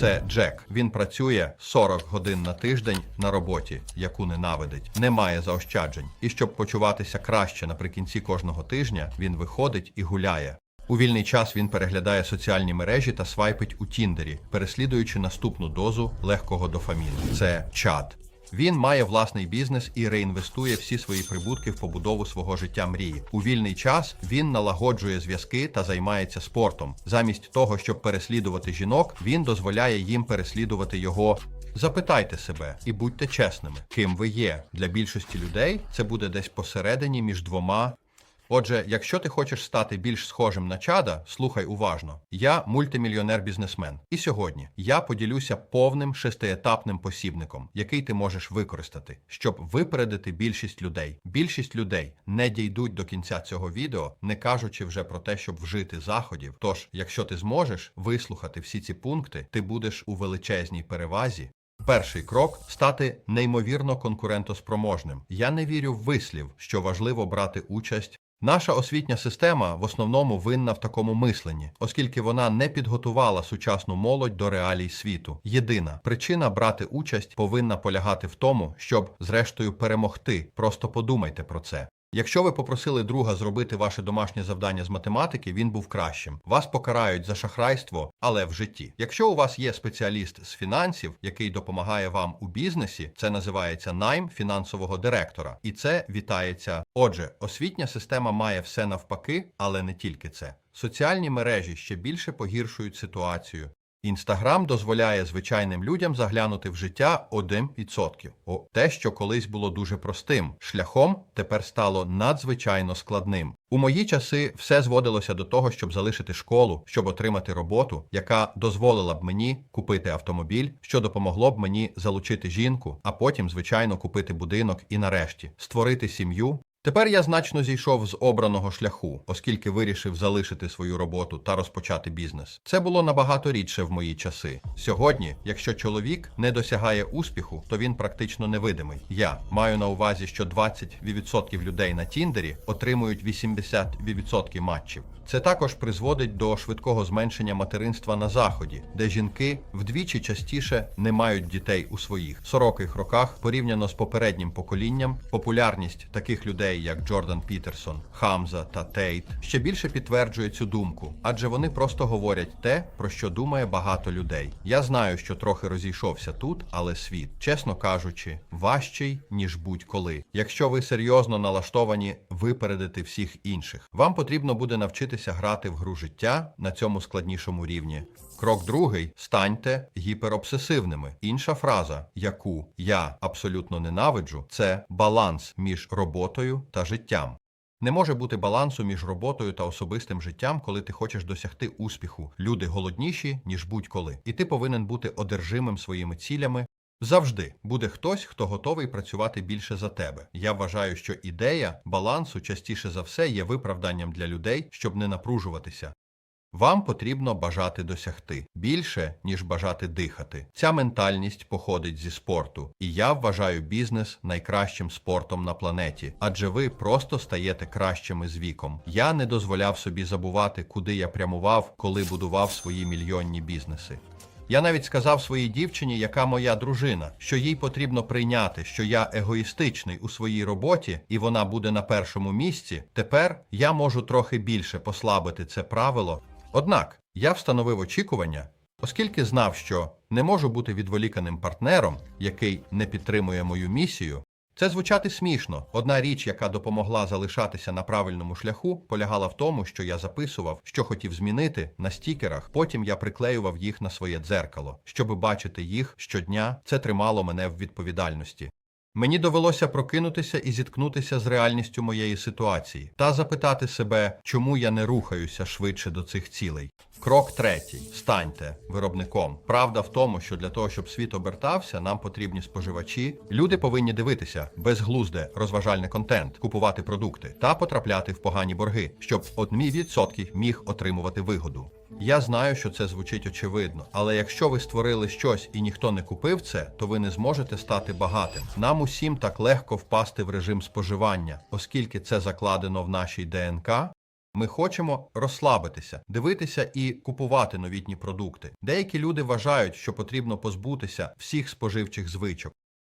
Це Джек. Він працює 40 годин на тиждень на роботі, яку ненавидить. Немає заощаджень. І щоб почуватися краще наприкінці кожного тижня, він виходить і гуляє. У вільний час він переглядає соціальні мережі та свайпить у Тіндері, переслідуючи наступну дозу легкого дофаміну. Це чат. Він має власний бізнес і реінвестує всі свої прибутки в побудову свого життя мрії. У вільний час він налагоджує зв'язки та займається спортом. Замість того, щоб переслідувати жінок, він дозволяє їм переслідувати його. Запитайте себе і будьте чесними, ким ви є. Для більшості людей це буде десь посередині між двома Отже, якщо ти хочеш стати більш схожим на чада, слухай уважно. Я мультимільйонер-бізнесмен. І сьогодні я поділюся повним шестиетапним посібником, який ти можеш використати, щоб випередити більшість людей. Більшість людей не дійдуть до кінця цього відео, не кажучи вже про те, щоб вжити заходів. Тож, якщо ти зможеш вислухати всі ці пункти, ти будеш у величезній перевазі Перший крок стати неймовірно конкурентоспроможним. Я не вірю в вислів, що важливо брати участь. Наша освітня система в основному винна в такому мисленні, оскільки вона не підготувала сучасну молодь до реалій світу. Єдина причина брати участь повинна полягати в тому, щоб, зрештою, перемогти. Просто подумайте про це. Якщо ви попросили друга зробити ваше домашнє завдання з математики, він був кращим. Вас покарають за шахрайство, але в житті. Якщо у вас є спеціаліст з фінансів, який допомагає вам у бізнесі, це називається найм фінансового директора, і це вітається. Отже, освітня система має все навпаки, але не тільки це. Соціальні мережі ще більше погіршують ситуацію. Інстаграм дозволяє звичайним людям заглянути в життя 1%. О, те, що колись було дуже простим, шляхом тепер стало надзвичайно складним. У мої часи все зводилося до того, щоб залишити школу, щоб отримати роботу, яка дозволила б мені купити автомобіль, що допомогло б мені залучити жінку, а потім, звичайно, купити будинок і нарешті створити сім'ю. Тепер я значно зійшов з обраного шляху, оскільки вирішив залишити свою роботу та розпочати бізнес. Це було набагато рідше в мої часи. Сьогодні, якщо чоловік не досягає успіху, то він практично невидимий. Я маю на увазі, що 20% людей на Тіндері отримують 80% матчів. Це також призводить до швидкого зменшення материнства на заході, де жінки вдвічі частіше не мають дітей у своїх 40-х роках порівняно з попереднім поколінням. Популярність таких людей, як Джордан Пітерсон, Хамза та Тейт, ще більше підтверджує цю думку, адже вони просто говорять те, про що думає багато людей. Я знаю, що трохи розійшовся тут, але світ, чесно кажучи, важчий ніж будь-коли. Якщо ви серйозно налаштовані випередити всіх інших, вам потрібно буде навчитися грати в гру життя на цьому складнішому рівні. Крок другий станьте гіперобсесивними. Інша фраза, яку я абсолютно ненавиджу, це баланс між роботою та життям. Не може бути балансу між роботою та особистим життям, коли ти хочеш досягти успіху. Люди голодніші, ніж будь-коли. І ти повинен бути одержимим своїми цілями. Завжди буде хтось, хто готовий працювати більше за тебе. Я вважаю, що ідея балансу частіше за все є виправданням для людей, щоб не напружуватися. Вам потрібно бажати досягти більше, ніж бажати дихати. Ця ментальність походить зі спорту, і я вважаю бізнес найкращим спортом на планеті, адже ви просто стаєте кращими з віком. Я не дозволяв собі забувати, куди я прямував, коли будував свої мільйонні бізнеси. Я навіть сказав своїй дівчині, яка моя дружина, що їй потрібно прийняти, що я егоїстичний у своїй роботі, і вона буде на першому місці. Тепер я можу трохи більше послабити це правило. Однак я встановив очікування, оскільки знав, що не можу бути відволіканим партнером, який не підтримує мою місію. Це звучати смішно. Одна річ, яка допомогла залишатися на правильному шляху, полягала в тому, що я записував, що хотів змінити на стікерах. Потім я приклеював їх на своє дзеркало. Щоби бачити їх щодня, це тримало мене в відповідальності. Мені довелося прокинутися і зіткнутися з реальністю моєї ситуації та запитати себе, чому я не рухаюся швидше до цих цілей. Крок третій: станьте виробником. Правда в тому, що для того, щоб світ обертався, нам потрібні споживачі. Люди повинні дивитися безглузде розважальний контент, купувати продукти та потрапляти в погані борги, щоб 1% міг отримувати вигоду. Я знаю, що це звучить очевидно, але якщо ви створили щось і ніхто не купив це, то ви не зможете стати багатим. Нам усім так легко впасти в режим споживання, оскільки це закладено в нашій ДНК. Ми хочемо розслабитися, дивитися і купувати новітні продукти. Деякі люди вважають, що потрібно позбутися всіх споживчих звичок.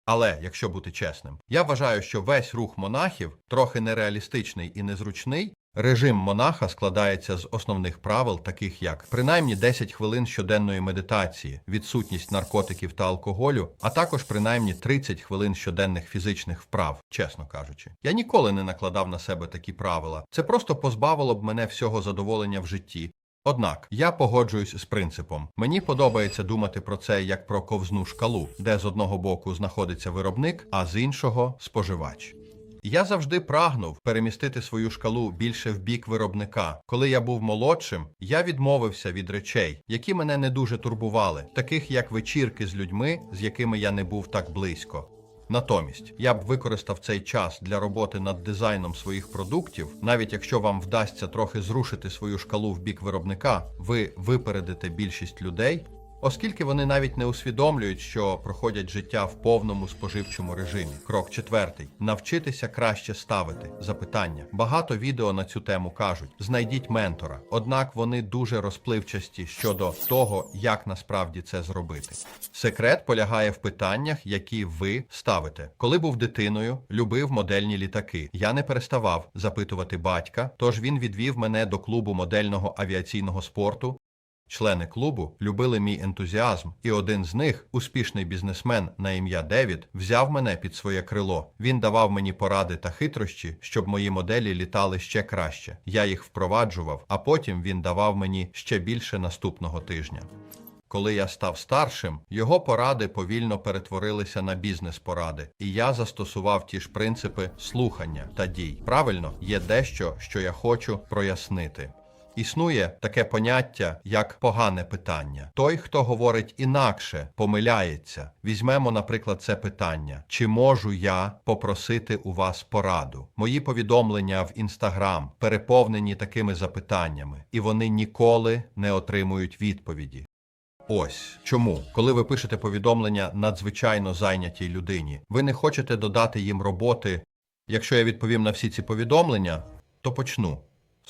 Але якщо бути чесним, я вважаю, що весь рух монахів трохи нереалістичний і незручний. Режим монаха складається з основних правил, таких як принаймні 10 хвилин щоденної медитації, відсутність наркотиків та алкоголю, а також принаймні 30 хвилин щоденних фізичних вправ, чесно кажучи. Я ніколи не накладав на себе такі правила. Це просто позбавило б мене всього задоволення в житті. Однак я погоджуюсь з принципом. Мені подобається думати про це як про ковзну шкалу, де з одного боку знаходиться виробник, а з іншого споживач. Я завжди прагнув перемістити свою шкалу більше в бік виробника. Коли я був молодшим, я відмовився від речей, які мене не дуже турбували, таких як вечірки з людьми, з якими я не був так близько. Натомість я б використав цей час для роботи над дизайном своїх продуктів, навіть якщо вам вдасться трохи зрушити свою шкалу в бік виробника, ви випередите більшість людей, оскільки вони навіть не усвідомлюють, що проходять життя в повному споживчому режимі. Крок четвертий: навчитися краще ставити запитання. Багато відео на цю тему кажуть: знайдіть ментора. Однак вони дуже розпливчасті щодо того, як насправді це зробити. Секрет полягає в питаннях, які ви ставите. Коли був дитиною, любив модельні літаки. Я не переставав запитувати батька, тож він відвів мене до клубу модельного авіаційного спорту. Члени клубу любили мій ентузіазм, і один з них, успішний бізнесмен на ім'я Девід, взяв мене під своє крило. Він давав мені поради та хитрощі, щоб мої моделі літали ще краще. Я їх впроваджував, а потім він давав мені ще більше наступного тижня. Коли я став старшим, його поради повільно перетворилися на бізнес-поради, і я застосував ті ж принципи слухання та дій. Правильно, є дещо, що я хочу прояснити. Існує таке поняття, як погане питання. Той, хто говорить інакше, помиляється. Візьмемо, наприклад, це питання: чи можу я попросити у вас пораду? Мої повідомлення в інстаграм переповнені такими запитаннями, і вони ніколи не отримують відповіді. Ось чому, коли ви пишете повідомлення надзвичайно зайнятій людині, ви не хочете додати їм роботи. Якщо я відповім на всі ці повідомлення, то почну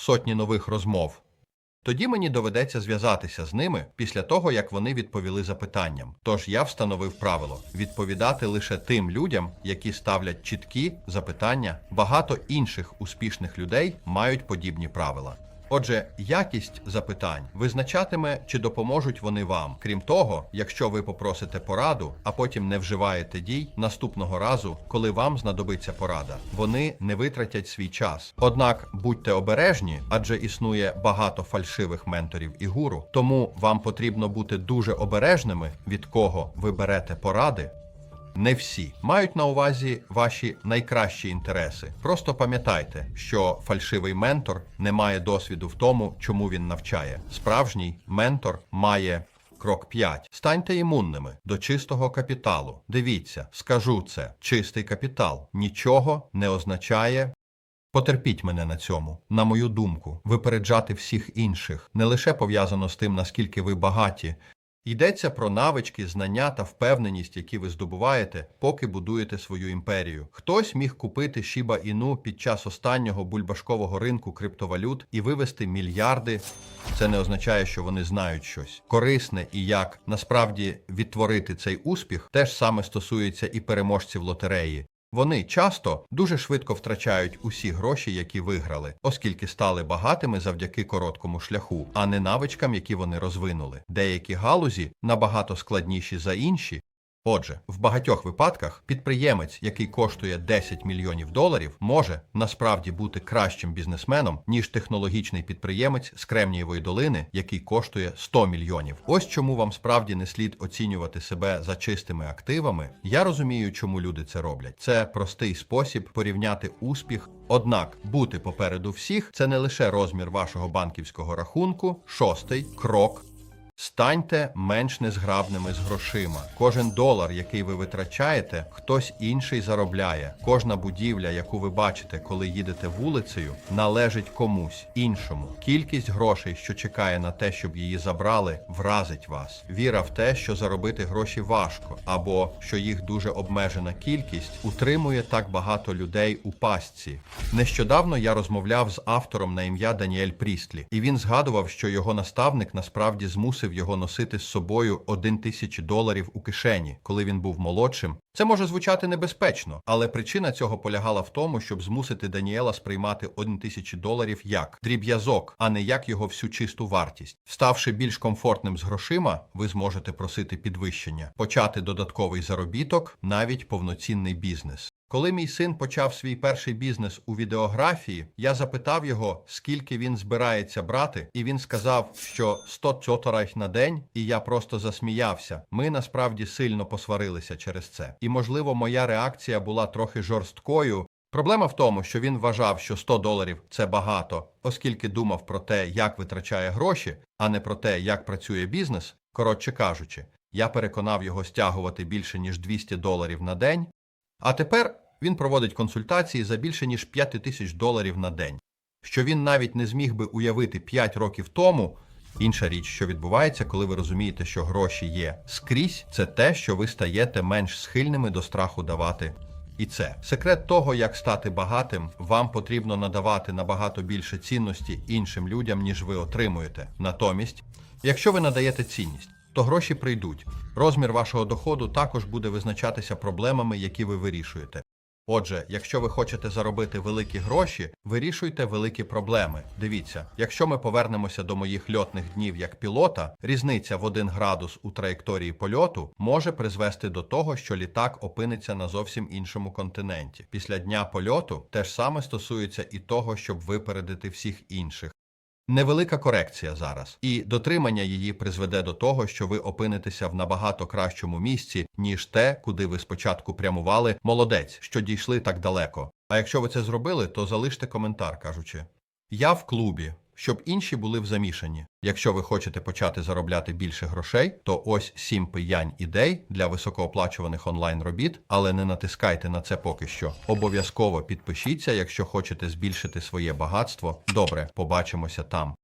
сотні нових розмов. Тоді мені доведеться зв'язатися з ними після того, як вони відповіли запитанням. Тож я встановив правило відповідати лише тим людям, які ставлять чіткі запитання. Багато інших успішних людей мають подібні правила. Отже, якість запитань визначатиме, чи допоможуть вони вам. Крім того, якщо ви попросите пораду, а потім не вживаєте дій наступного разу, коли вам знадобиться порада, вони не витратять свій час. Однак будьте обережні, адже існує багато фальшивих менторів і гуру. Тому вам потрібно бути дуже обережними, від кого ви берете поради. Не всі мають на увазі ваші найкращі інтереси. Просто пам'ятайте, що фальшивий ментор не має досвіду в тому, чому він навчає. Справжній ментор має. Крок 5. Станьте імунними до чистого капіталу. Дивіться, скажу це: чистий капітал нічого не означає. Потерпіть мене на цьому. На мою думку, випереджати всіх інших не лише пов'язано з тим, наскільки ви багаті. Йдеться про навички, знання та впевненість, які ви здобуваєте, поки будуєте свою імперію. Хтось міг купити Shiba Inu під час останнього бульбашкового ринку криптовалют і вивести мільярди. Це не означає, що вони знають щось корисне і як насправді відтворити цей успіх, теж саме стосується і переможців лотереї. Вони часто дуже швидко втрачають усі гроші, які виграли, оскільки стали багатими завдяки короткому шляху, а не навичкам, які вони розвинули. Деякі галузі набагато складніші за інші. Отже, в багатьох випадках підприємець, який коштує 10 мільйонів доларів, може насправді бути кращим бізнесменом, ніж технологічний підприємець з Кремнієвої долини, який коштує 100 мільйонів. Ось чому вам справді не слід оцінювати себе за чистими активами. Я розумію, чому люди це роблять. Це простий спосіб порівняти успіх. Однак бути попереду всіх це не лише розмір вашого банківського рахунку. Шостий крок Станьте менш незграбними з грошима. Кожен долар, який ви витрачаєте, хтось інший заробляє. Кожна будівля, яку ви бачите, коли їдете вулицею, належить комусь іншому. Кількість грошей, що чекає на те, щоб її забрали, вразить вас. Віра в те, що заробити гроші важко, або що їх дуже обмежена кількість, утримує так багато людей у пастці. Нещодавно я розмовляв з автором на ім'я Даніель Прістлі, і він згадував, що його наставник насправді змусив його носити з собою один тисячі доларів у кишені, коли він був молодшим. Це може звучати небезпечно, але причина цього полягала в тому, щоб змусити Даніела сприймати один тисячі доларів як дріб'язок, а не як його всю чисту вартість. Ставши більш комфортним з грошима, ви зможете просити підвищення, почати додатковий заробіток, навіть повноцінний бізнес. Коли мій син почав свій перший бізнес у відеографії, я запитав його, скільки він збирається брати, і він сказав, що 100 цоторайх на день, і я просто засміявся. Ми насправді сильно посварилися через це. І можливо, моя реакція була трохи жорсткою. Проблема в тому, що він вважав, що 100 доларів це багато, оскільки думав про те, як витрачає гроші, а не про те, як працює бізнес. Коротше кажучи, я переконав його стягувати більше ніж 200 доларів на день. А тепер він проводить консультації за більше ніж 5 тисяч доларів на день, що він навіть не зміг би уявити 5 років тому. Інша річ, що відбувається, коли ви розумієте, що гроші є скрізь, це те, що ви стаєте менш схильними до страху давати. І це секрет того, як стати багатим, вам потрібно надавати набагато більше цінності іншим людям, ніж ви отримуєте. Натомість, якщо ви надаєте цінність, то гроші прийдуть. Розмір вашого доходу також буде визначатися проблемами, які ви вирішуєте. Отже, якщо ви хочете заробити великі гроші, вирішуйте великі проблеми. Дивіться, якщо ми повернемося до моїх льотних днів як пілота, різниця в один градус у траєкторії польоту може призвести до того, що літак опиниться на зовсім іншому континенті. Після дня польоту те ж саме стосується і того, щоб випередити всіх інших. Невелика корекція зараз, і дотримання її призведе до того, що ви опинитеся в набагато кращому місці, ніж те, куди ви спочатку прямували. Молодець, що дійшли так далеко. А якщо ви це зробили, то залиште коментар, кажучи: Я в клубі, щоб інші були в замішанні. Якщо ви хочете почати заробляти більше грошей, то ось сім пиянь ідей для високооплачуваних онлайн робіт, але не натискайте на це поки що. Обов'язково підпишіться, якщо хочете збільшити своє багатство. Добре, побачимося там.